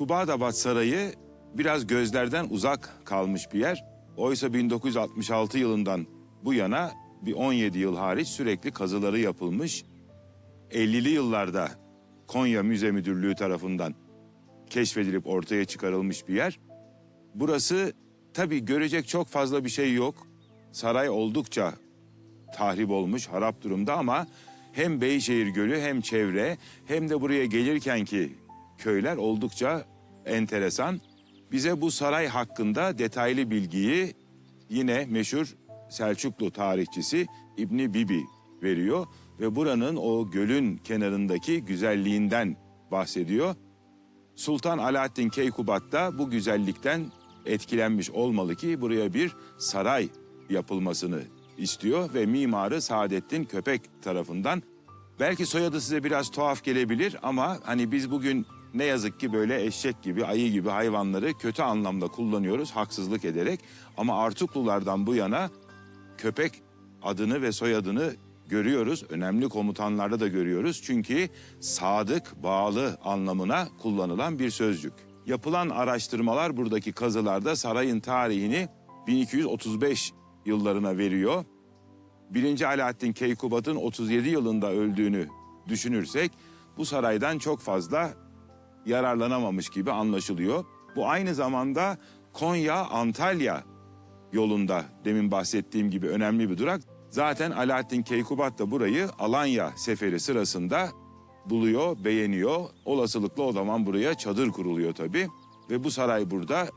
Kubadabat Sarayı biraz gözlerden uzak kalmış bir yer. Oysa 1966 yılından bu yana bir 17 yıl hariç sürekli kazıları yapılmış. 50'li yıllarda Konya Müze Müdürlüğü tarafından keşfedilip ortaya çıkarılmış bir yer. Burası tabii görecek çok fazla bir şey yok. Saray oldukça tahrip olmuş, harap durumda ama hem Beyşehir Gölü hem çevre hem de buraya gelirken ki köyler oldukça enteresan. Bize bu saray hakkında detaylı bilgiyi yine meşhur Selçuklu tarihçisi İbni Bibi veriyor ve buranın o gölün kenarındaki güzelliğinden bahsediyor. Sultan Alaaddin Keykubat da bu güzellikten etkilenmiş olmalı ki buraya bir saray yapılmasını istiyor ve mimarı Saadettin Köpek tarafından. Belki soyadı size biraz tuhaf gelebilir ama hani biz bugün ne yazık ki böyle eşek gibi, ayı gibi hayvanları kötü anlamda kullanıyoruz haksızlık ederek. Ama Artuklulardan bu yana köpek adını ve soyadını görüyoruz. Önemli komutanlarda da görüyoruz. Çünkü sadık, bağlı anlamına kullanılan bir sözcük. Yapılan araştırmalar buradaki kazılarda sarayın tarihini 1235 yıllarına veriyor. Birinci Alaaddin Keykubat'ın 37 yılında öldüğünü düşünürsek bu saraydan çok fazla yararlanamamış gibi anlaşılıyor. Bu aynı zamanda Konya-Antalya yolunda demin bahsettiğim gibi önemli bir durak. Zaten Alaaddin Keykubat da burayı Alanya seferi sırasında buluyor, beğeniyor. Olasılıkla o zaman buraya çadır kuruluyor tabii ve bu saray burada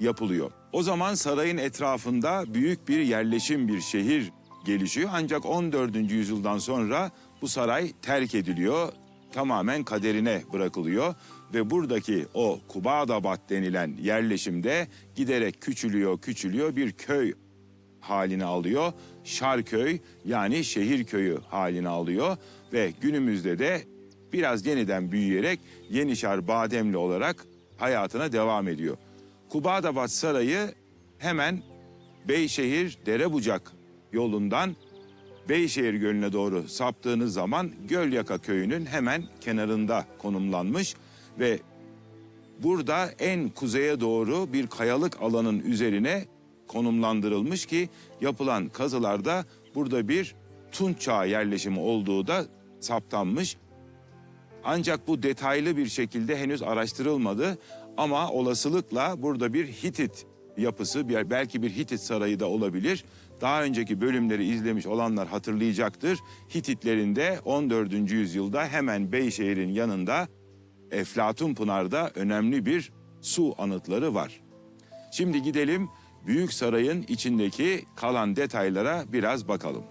yapılıyor. O zaman sarayın etrafında büyük bir yerleşim bir şehir gelişiyor. Ancak 14. yüzyıldan sonra bu saray terk ediliyor. Tamamen kaderine bırakılıyor ve buradaki o Kubadabat denilen yerleşimde giderek küçülüyor, küçülüyor bir köy halini alıyor. Şarköy yani şehir köyü halini alıyor ve günümüzde de biraz yeniden büyüyerek Yenişar Bademli olarak hayatına devam ediyor. Kubadabat Sarayı hemen Beyşehir Derebucak yolundan Beyşehir Gölü'ne doğru saptığınız zaman Gölyaka Köyü'nün hemen kenarında konumlanmış ve burada en kuzeye doğru bir kayalık alanın üzerine konumlandırılmış ki yapılan kazılarda burada bir Tunç Çağı yerleşimi olduğu da saptanmış. Ancak bu detaylı bir şekilde henüz araştırılmadı ama olasılıkla burada bir Hitit yapısı, belki bir Hitit sarayı da olabilir. Daha önceki bölümleri izlemiş olanlar hatırlayacaktır. Hititlerin de 14. yüzyılda hemen Beyşehir'in yanında Eflatun Pınar'da önemli bir su anıtları var. Şimdi gidelim Büyük Saray'ın içindeki kalan detaylara biraz bakalım.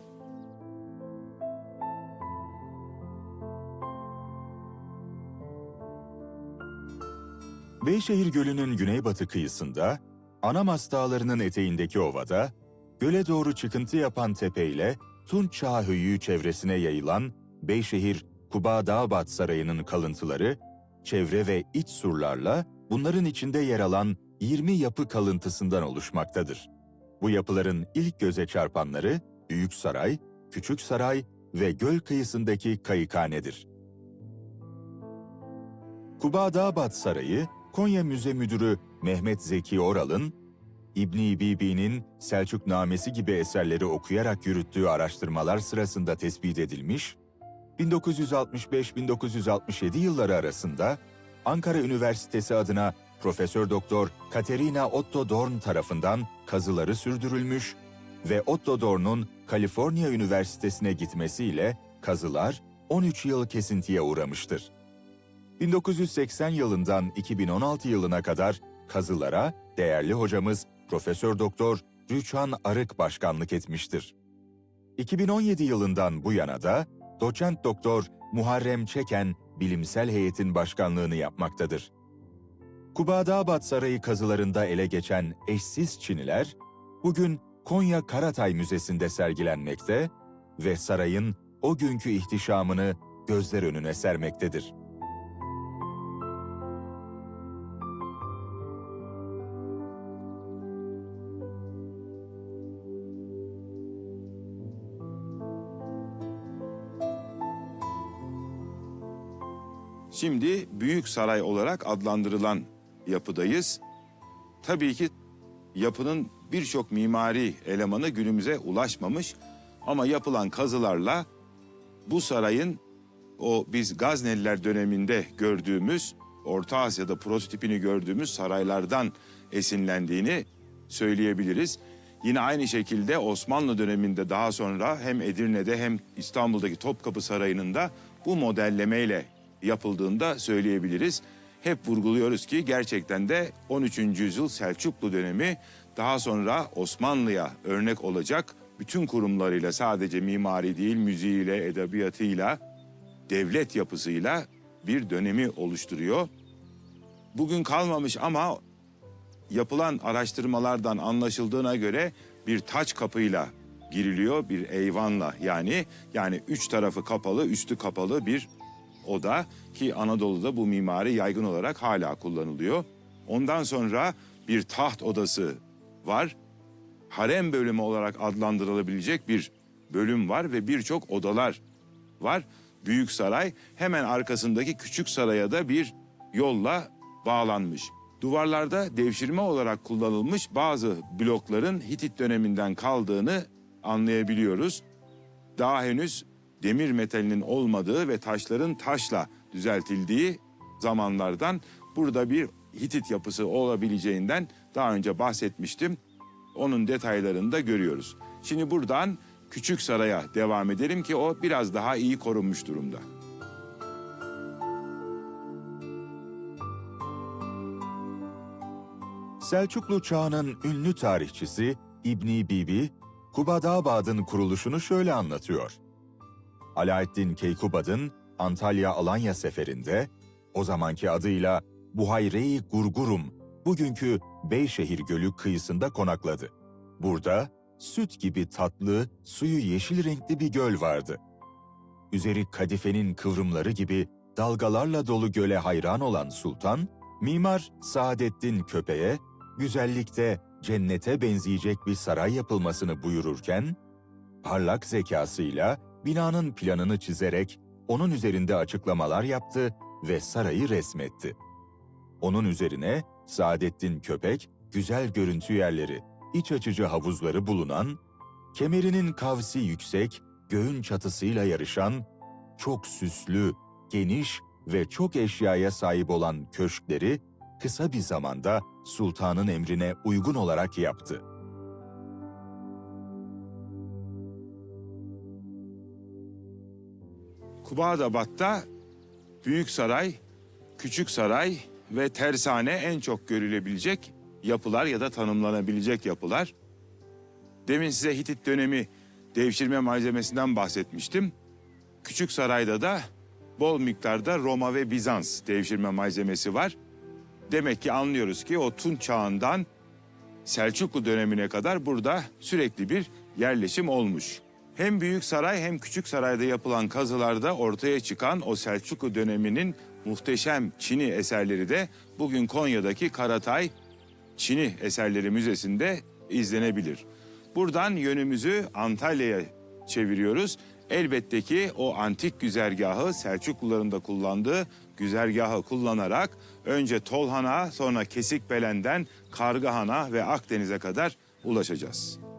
Beyşehir Gölü'nün güneybatı kıyısında, Anamas Dağları'nın eteğindeki ovada, göle doğru çıkıntı yapan tepeyle Tunç Höyüğü çevresine yayılan Beyşehir Kubadağbat Sarayı'nın kalıntıları, çevre ve iç surlarla bunların içinde yer alan 20 yapı kalıntısından oluşmaktadır. Bu yapıların ilk göze çarpanları Büyük Saray, Küçük Saray ve göl kıyısındaki kayıkhanedir. Kubadağbat Sarayı, Konya Müze Müdürü Mehmet Zeki Oral'ın, İbni Bibi'nin Selçuknamesi gibi eserleri okuyarak yürüttüğü araştırmalar sırasında tespit edilmiş, 1965-1967 yılları arasında Ankara Üniversitesi adına Profesör Doktor Katerina Otto Dorn tarafından kazıları sürdürülmüş ve Otto Dorn'un Kaliforniya Üniversitesi'ne gitmesiyle kazılar 13 yıl kesintiye uğramıştır. 1980 yılından 2016 yılına kadar kazılara değerli hocamız Profesör Doktor Rüçhan Arık başkanlık etmiştir. 2017 yılından bu yana da Doçent Doktor Muharrem Çeken bilimsel heyetin başkanlığını yapmaktadır. Kubadağbat Sarayı kazılarında ele geçen eşsiz çiniler bugün Konya Karatay Müzesi'nde sergilenmekte ve sarayın o günkü ihtişamını gözler önüne sermektedir. Şimdi Büyük Saray olarak adlandırılan yapıdayız. Tabii ki yapının birçok mimari elemanı günümüze ulaşmamış ama yapılan kazılarla bu sarayın o biz Gazneliler döneminde gördüğümüz Orta Asya'da prototipini gördüğümüz saraylardan esinlendiğini söyleyebiliriz. Yine aynı şekilde Osmanlı döneminde daha sonra hem Edirne'de hem İstanbul'daki Topkapı Sarayı'nın da bu modellemeyle yapıldığında söyleyebiliriz. Hep vurguluyoruz ki gerçekten de 13. yüzyıl Selçuklu dönemi daha sonra Osmanlı'ya örnek olacak bütün kurumlarıyla sadece mimari değil müziğiyle, edebiyatıyla, devlet yapısıyla bir dönemi oluşturuyor. Bugün kalmamış ama yapılan araştırmalardan anlaşıldığına göre bir taç kapıyla giriliyor bir eyvanla yani yani üç tarafı kapalı üstü kapalı bir oda ki Anadolu'da bu mimari yaygın olarak hala kullanılıyor. Ondan sonra bir taht odası var. Harem bölümü olarak adlandırılabilecek bir bölüm var ve birçok odalar var. Büyük saray hemen arkasındaki küçük saraya da bir yolla bağlanmış. Duvarlarda devşirme olarak kullanılmış bazı blokların Hitit döneminden kaldığını anlayabiliyoruz. Daha henüz demir metalinin olmadığı ve taşların taşla düzeltildiği zamanlardan burada bir Hitit yapısı olabileceğinden daha önce bahsetmiştim. Onun detaylarını da görüyoruz. Şimdi buradan Küçük Saray'a devam edelim ki o biraz daha iyi korunmuş durumda. Selçuklu çağının ünlü tarihçisi İbni Bibi, Kubadabad'ın kuruluşunu şöyle anlatıyor. Alaaddin Keykubad'ın Antalya-Alanya seferinde, o zamanki adıyla Buhayre-i Gurgurum, bugünkü Beyşehir Gölü kıyısında konakladı. Burada süt gibi tatlı, suyu yeşil renkli bir göl vardı. Üzeri kadifenin kıvrımları gibi dalgalarla dolu göle hayran olan sultan, mimar Saadettin Köpe'ye güzellikte cennete benzeyecek bir saray yapılmasını buyururken, parlak zekasıyla binanın planını çizerek onun üzerinde açıklamalar yaptı ve sarayı resmetti. Onun üzerine Saadettin Köpek, güzel görüntü yerleri, iç açıcı havuzları bulunan, kemerinin kavsi yüksek, göğün çatısıyla yarışan, çok süslü, geniş ve çok eşyaya sahip olan köşkleri kısa bir zamanda sultanın emrine uygun olarak yaptı. Kubadabat'ta Büyük Saray, Küçük Saray ve Tersane en çok görülebilecek yapılar ya da tanımlanabilecek yapılar. Demin size Hitit dönemi devşirme malzemesinden bahsetmiştim. Küçük Saray'da da bol miktarda Roma ve Bizans devşirme malzemesi var. Demek ki anlıyoruz ki o Tunç çağından Selçuklu dönemine kadar burada sürekli bir yerleşim olmuş. Hem Büyük Saray hem Küçük Saray'da yapılan kazılarda ortaya çıkan o Selçuklu döneminin muhteşem Çini eserleri de bugün Konya'daki Karatay Çini Eserleri Müzesi'nde izlenebilir. Buradan yönümüzü Antalya'ya çeviriyoruz. Elbette ki o antik güzergahı Selçukluların da kullandığı güzergahı kullanarak önce Tolhan'a sonra Kesikbelen'den Kargahan'a ve Akdeniz'e kadar ulaşacağız.